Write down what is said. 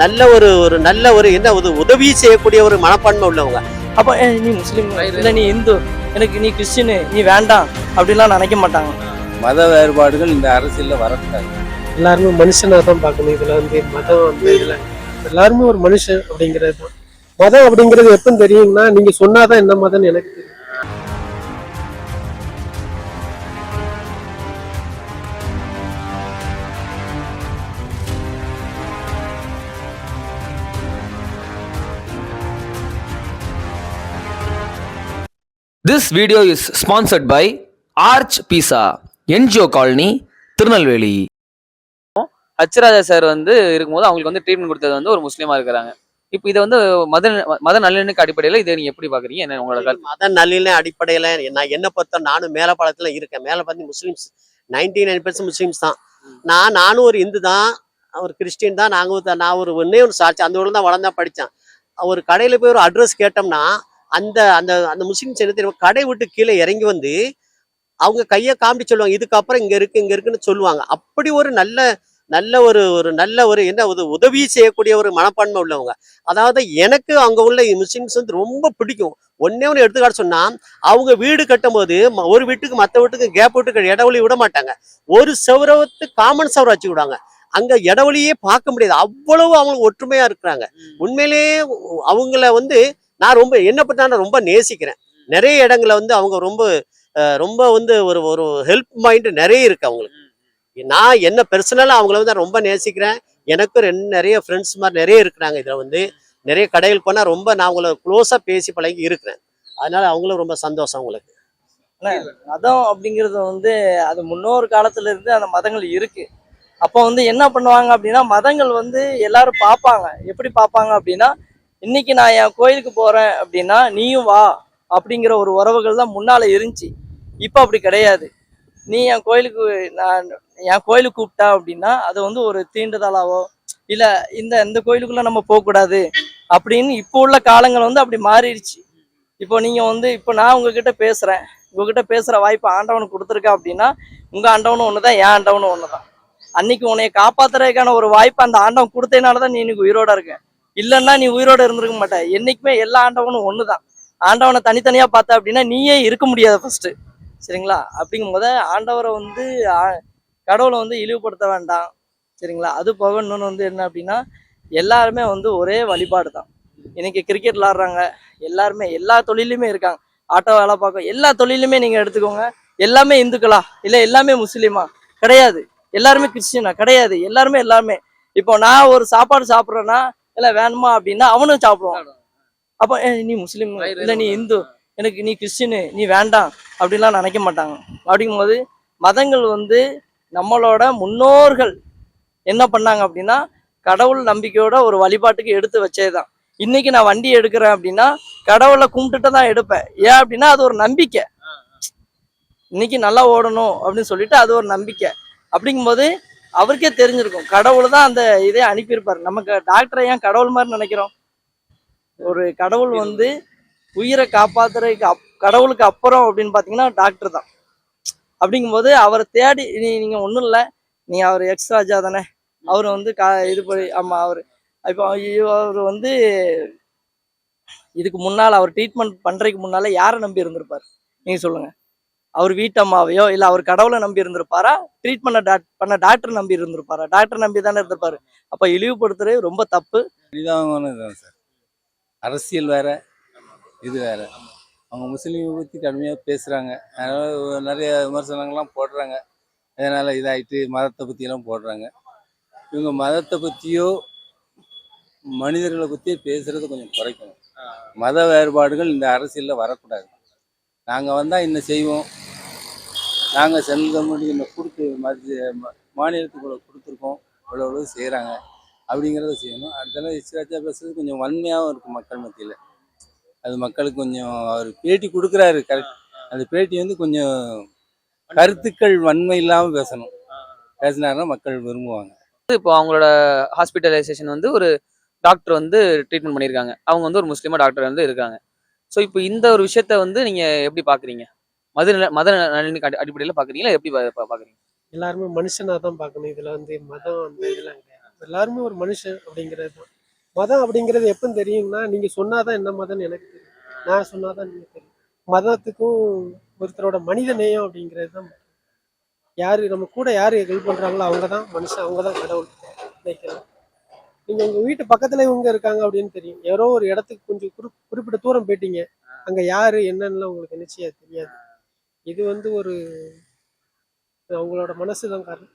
நல்ல ஒரு ஒரு நல்ல ஒரு என்ன ஒரு உதவி செய்யக்கூடிய ஒரு மனப்பான்மை உள்ளவங்க. அப்போ நீ முஸ்லீம் இல்லை நீ இந்து எனக்கு நீ கிறிஸ்டின் நீ வேண்டாம் அப்படிலாம் நினைக்க மாட்டாங்க. மத வேறுபாடுகள் இந்த அரசியல்ல வரக்கூடாது. எல்லாருமே மனுஷனாக தான் பார்க்கணும். இதுல வந்து மதம் அந்த இதுல எல்லாருமே ஒரு மனுஷன் அப்படிங்கிறது தான். மதம் அப்படிங்கிறது எப்போ தெரியும்னா நீங்க சொன்னாதான் என்ன மதம்னு எனக்கு தெரியும். This video is sponsored by Arch Pizza, NGO Colony, Tirunelveli. H Raja sir வந்து இருக்கும்போது அவங்களுக்கு வந்து ட்ரீட்மெண்ட் கொடுத்தது வந்து ஒரு முஸ்லீமா இருக்கிறாங்க. இப்போ இதை வந்து மத மத நல்லெண்ணுக்கு அடிப்படையில் இதை நீங்க எப்படி பாக்குறீங்க என்ன உங்களோட மத நல்லின அடிப்படையில நான் என்ன பொறுத்த நானும் மேலப்பாளத்துல இருக்கேன். மேல பார்த்து Muslims ninety nine percent Muslims தான். நான் நானும் ஒரு இந்து தான் ஒரு கிறிஸ்டின் தான். நாங்க ஒரு- நான் ஒரு ஒன்னே ஒரு சாட்சி அந்த ஊர்ல தான் வளர்ந்தா படித்தேன் ஒரு கடையில போய் ஒரு அட்ரஸ் கேட்டோம்னா அந்த அந்த அந்த முஸ்லிம்ஸ் என்ன தெரியும் கடை விட்டு கீழே இறங்கி வந்து அவங்க கையை காமிச்சு சொல்லுவாங்க இதுக்கப்புறம் இங்க இருக்கு இங்க இருக்குன்னு சொல்லுவாங்க. அப்படி ஒரு நல்ல நல்ல ஒரு ஒரு நல்ல ஒரு என்ன ஒரு உதவி செய்யக்கூடிய ஒரு மனப்பான்மை உள்ளவங்க. அதாவது எனக்கு அங்க உள்ள முஸ்லிம்ஸ் வந்து ரொம்ப பிடிக்கும். ஒன்னே ஒன்று எடுத்துக்காட்டு சொன்னா அவங்க வீடு கட்டும் போது ஒரு வீட்டுக்கு மற்ற வீட்டுக்கு கேப் விட்டு இடவெளி விட மாட்டாங்க. ஒரு செவரத்து காமன் செவரை வச்சு விடாங்க அங்க இடவெளியே பார்க்க முடியாது. அவ்வளவு அவங்க ஒற்றுமையா இருக்கிறாங்க. உண்மையிலேயே அவங்கள வந்து நான் ரொம்ப என்ன பண்ணா ரொம்ப நேசிக்கிறேன். நிறைய இடங்களை வந்து அவங்க ரொம்ப ரொம்ப வந்து ஒரு ஒரு ஹெல்ப் மைண்ட் நிறைய இருக்கு அவங்களுக்கு. நான் என்ன பர்சனலா அவங்கள வந்து ரொம்ப நேசிக்கிறேன். எனக்கும் ரெண்டு நிறைய ஃப்ரெண்ட்ஸ் மாதிரி நிறைய இருக்கிறாங்க இதுல வந்து. நிறைய கடைகள் போனா ரொம்ப நான் அவங்கள க்ளோஸா பேசி பழகி இருக்கிறேன். அதனால அவங்களும் ரொம்ப சந்தோஷம் அவங்களுக்கு. மதம் அப்படிங்கிறது வந்து அது முன்னோர் காலத்துல இருந்து அந்த மதங்கள் இருக்கு. அப்போ வந்து என்ன பண்ணுவாங்க அப்படின்னா மதங்கள் வந்து எல்லாரும் பார்ப்பாங்க. எப்படி பார்ப்பாங்க அப்படின்னா இன்னைக்கு நான் என் கோயிலுக்கு போறேன் அப்படின்னா நீயும் வா அப்படிங்கிற ஒரு உறவுகள் தான் முன்னால இருந்துச்சு. இப்போ அப்படி கிடையாது. நீ என் கோயிலுக்கு நான் என் கோயிலுக்கு கூப்பிட்டா அப்படின்னா அது வந்து ஒரு தீண்டுதலாவோ இல்லை இந்த இந்த கோயிலுக்குள்ள நம்ம போகக்கூடாது அப்படின்னு இப்போ உள்ள காலங்கள் வந்து அப்படி மாறிடுச்சு. இப்போ நீங்கள் வந்து இப்போ நான் உங்ககிட்ட பேசுகிறேன் உங்ககிட்ட பேசுகிற வாய்ப்பு ஆண்டவனுக்கு கொடுத்துருக்கா அப்படின்னா உங்கள் ஆண்டவனும் தான் என் ஆண்டவனும் தான் அன்னைக்கு உன்னைய காப்பாத்துறதுக்கான ஒரு வாய்ப்பு அந்த ஆண்டவன் கொடுத்ததுனால தான் நீ இன்னைக்கு உயிரோட இருக்கேன் இல்லைன்னா நீ உயிரோட இருந்திருக்க மாட்டேன் என்னைக்குமே எல்லா ஆண்டவனும் ஒண்ணுதான். ஆண்டவனை தனித்தனியா பார்த்த அப்படின்னா நீயே இருக்க முடியாது ஃபர்ஸ்ட் சரிங்களா? அப்படிங்கும் போது ஆண்டவரை வந்து கடவுளை வந்து இழிவுபடுத்த வேண்டாம். சரிங்களா? அது போக இன்னொன்று வந்து என்ன அப்படின்னா எல்லாருமே வந்து ஒரே வழிபாடு தான் இன்னைக்கு கிரிக்கெட் விளாடுறாங்க. எல்லாருமே எல்லா தொழிலுமே இருக்காங்க. ஆட்டோ வேலை பார்க்க எல்லா தொழிலுமே நீங்க எடுத்துக்கோங்க. எல்லாமே இந்துக்களா? இல்லை எல்லாமே முஸ்லீமா? கிடையாது. எல்லாருமே கிறிஸ்டியனா கிடையாது. எல்லாருமே எல்லாருமே. இப்போ நான் ஒரு சாப்பாடு சாப்பிட்றேன்னா இல்ல வேணுமா? அப்படின்னா அவனும் சாப்பிடுவான். அப்போ நீ முஸ்லீம் இல்ல நீ இந்து. எனக்கு நீ கிறிஸ்டின் நீ வேண்டாம். அப்படிலாம் நினைக்க மாட்டாங்க. அப்படிங்கும்போது மதங்கள் வந்து நம்மளோட முன்னோர்கள் என்ன பண்ணாங்க அப்படின்னா கடவுள் நம்பிக்கையோட ஒரு வழிபாட்டுக்கு எடுத்து வச்சதுதான். இன்னைக்கு நான் வண்டி எடுக்கிறேன் அப்படின்னா கடவுளை கும்பிட்டுட்டு தான் எடுப்பேன். ஏன் அப்படின்னா அது ஒரு நம்பிக்கை. இன்னைக்கு நல்லா ஓடணும் அப்படின்னு சொல்லிட்டு அது ஒரு நம்பிக்கை. அப்படிங்கும்போது அவருக்கே தெரிஞ்சிருக்கும். கடவுள் தான் அந்த இதே அனுப்பியிருப்பார். நமக்கு டாக்டரை ஏன் கடவுள் மாதிரி நினைக்கிறோம்? ஒரு கடவுள் வந்து உயிரை காப்பாத்துறதுக்கு அப் கடவுளுக்கு அப்புறம் அப்படின்னு பார்த்தீங்கன்னா டாக்டர் தான். அப்படிங்கும்போது அவரை தேடி நீ நீங்கள் ஒன்றும் இல்லை. நீ அவர் எக்ஸ் ராஜா தானே. அவர் வந்து கா இது பண்ணி ஆமாம் அவர். இப்போ அவர் வந்து இதுக்கு முன்னால் அவர் ட்ரீட்மெண்ட் பண்றதுக்கு முன்னால் யாரை நம்பி இருந்திருப்பார்? நீங்கள் சொல்லுங்கள் அவர் வீட்டம்மாவையோ இல்லை அவர் கடவுளை நம்பி இருந்திருப்பாரா? ட்ரீட் பண்ண டாக் பண்ண டாக்டர் நம்பி இருந்திருப்பாரா? டாக்டர் நம்பி தானே இருந்திருப்பாரு. அப்போ இழிவுபடுத்துறது ரொம்ப தப்பு. பரிதாபமானது சார். அரசியல் வேற இது வேற. அவங்க முஸ்லீமை பற்றி கடுமையாக பேசுகிறாங்க அதனால் நிறைய விமர்சனங்கள்லாம் போடுறாங்க. அதனால் இதாயிட்டு மதத்தை பற்றியெல்லாம் போடுறாங்க. இவங்க மதத்தை பற்றியோ மனிதர்களை பற்றியோ பேசுகிறத கொஞ்சம் குறைக்கணும். மத வேறுபாடுகள் இந்த அரசியலில் வரக்கூடாது. நாங்கள் வந்தால் இன்னும் செய்வோம். நாங்கள் செல்லும்படி இந்த கொடுத்து மத்திய மாநிலத்துக்குள்ள கொடுத்துருக்கோம். இவ்வளோ இவ்வளோ செய்கிறாங்க அப்படிங்கிறத செய்யணும். அடுத்தது இஸ்ராஜா பேசுறது கொஞ்சம் வன்மையாகவும் இருக்கும் மக்கள் மத்தியில். அது மக்களுக்கு கொஞ்சம் அவர் பேட்டி கொடுக்குறாரு கரெக்ட். அந்த பேட்டி வந்து கொஞ்சம் கருத்துக்கள் வன்மை இல்லாமல் பேசணும். பேசினாருன்னா மக்கள் விரும்புவாங்க. இப்போ அவங்களோட ஹாஸ்பிட்டலைசேஷன் வந்து ஒரு டாக்டர் வந்து ட்ரீட்மெண்ட் பண்ணியிருக்காங்க அவங்க வந்து ஒரு முஸ்லீமாக டாக்டர் வந்து இருக்காங்க. ஸோ இப்போ இந்த ஒரு விஷயத்த வந்து நீங்கள் எப்படி பார்க்குறீங்க மத நில- மத அடி அடிப்படையில் பாக்குறீங்களா? எப்படி பாக்குறீங்க? எல்லாருமே மனுஷனாக தான் பார்க்கணும் இதுல வந்து மதம் அந்த இதெல்லாம் கிடையாது. எல்லாருமே ஒரு மனுஷன் அப்படிங்கிறது தான். மதம் அப்படிங்கிறது எப்போ தெரியும்னா நீங்க சொன்னாதான் என்ன மதம்னு எனக்கு தெரியும். நான் சொன்னாதான் நீங்க தெரியும். மதத்துக்கும் ஒருத்தரோட மனித நேயம் அப்படிங்கிறது தான். யாரு நம்ம கூட யாரு ஹெல்ப் பண்றாங்களோ அவங்க தான் மனுஷன் அவங்க தான் கடவுள். நினைக்கிறேன் நீங்க உங்க வீட்டு பக்கத்துல இவங்க இருக்காங்க அப்படின்னு தெரியும். யாரோ ஒரு இடத்துக்கு கொஞ்சம் குறி குறிப்பிட்ட தூரம் போயிட்டீங்க. அங்க யாரு என்னன்னு உங்களுக்கு நிச்சயம் தெரியாது. இது வந்து ஒரு அவங்களோட மனசு தான் காரணம்.